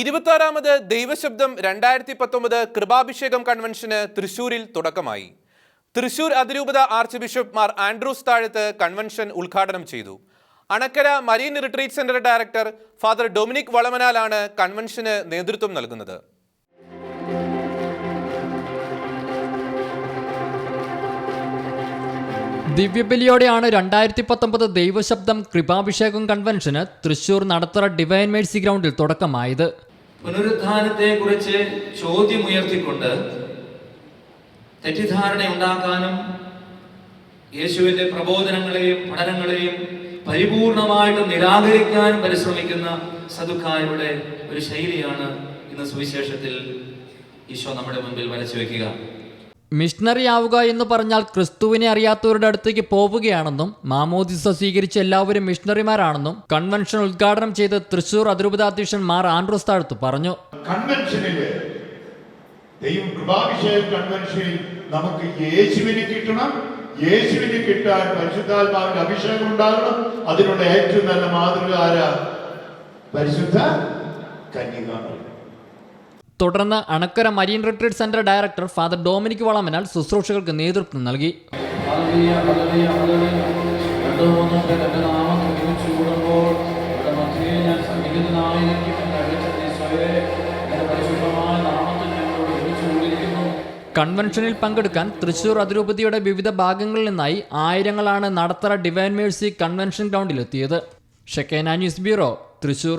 ഇരുപത്താറാമത് ദൈവശബ്ദം രണ്ടായിരത്തി പത്തൊമ്പത് കൃപാഭിഷേകം കൺവെൻഷന് തൃശൂരിൽ തുടക്കമായി. തൃശൂർ അതിരൂപത arch bishop Mar Andrews Thazhath convention ഉദ്ഘാടനം ചെയ്തു. Anakkara Marian retreat centre director father Dominic വളമനാലാണ് കൺവെൻഷന് നേതൃത്വം നൽകുന്നത്. ദിവ്യബലിയോടെയാണ് രണ്ടായിരത്തി പത്തൊമ്പത് ദൈവശബ്ദം കൃപാഭിഷേകം കൺവെൻഷന് തൃശൂർ നടത്തറ ഡിവൈൻ മേഴ്സി ഗ്രൗണ്ടിൽ തുടക്കമായത്. പുനരുത്ഥാനത്തെക്കുറിച്ച് ചോദ്യമുയർത്തിക്കൊണ്ട് തെറ്റിദ്ധാരണ ഉണ്ടാക്കാനും യേശുവിന്റെ പ്രബോധനങ്ങളെയും പഠനങ്ങളെയും പരിപൂർണമായിട്ട് നിരാകരിക്കാനും പരിശ്രമിക്കുന്ന സദുക്കാരുടെ ഒരു ശൈലിയാണ് ഇന്ന് സുവിശേഷത്തിൽ ഈശോ നമ്മുടെ മുമ്പിൽ വരച്ചു വെക്കുക മിഷണറി ആവുക എന്ന് പറഞ്ഞാൽ ക്രിസ്തുവിനെ അറിയാത്തവരുടെ അടുത്തേക്ക് പോവുകയാണെന്നും മാമോദിസ സ്വീകരിച്ച എല്ലാവരും മിഷണറിമാരാണെന്നും കൺവെൻഷൻ ഉദ്ഘാടനം ചെയ്ത് തൃശൂർ അതിരൂപതാധ്യക്ഷൻ മാർ ആൻഡ്രോസ് താഴ്ത്ത് പറഞ്ഞു. ദൈവം കൃപാഭിഷേക കൺവെൻഷനിൽ നമുക്ക് യേശുവിനെ കിട്ടണം. യേശുവിനെ കിട്ടാൻ പരിശുദ്ധാത്മാവിന്റെ അഭിഷേകം ഉണ്ടാകണം. അതിനുള്ള ഏറ്റവും നല്ല മാതൃകാര പരിശുദ്ധ കന്യകാമറി തുടർന്ന് Anakkara Marian retreat centre director father Dominic Valamanal ശുശ്രൂഷകൾക്ക് നേതൃത്വം നൽകി. കൺവെൻഷനിൽ പങ്കെടുക്കാൻ തൃശൂർ അതിരൂപതയുടെ വിവിധ ഭാഗങ്ങളിൽ നിന്നായി ആയിരങ്ങളാണ് Nadathara divine mercy convention ഗ്രൗണ്ടിലെത്തിയത് Shekinah news bureau Thrissur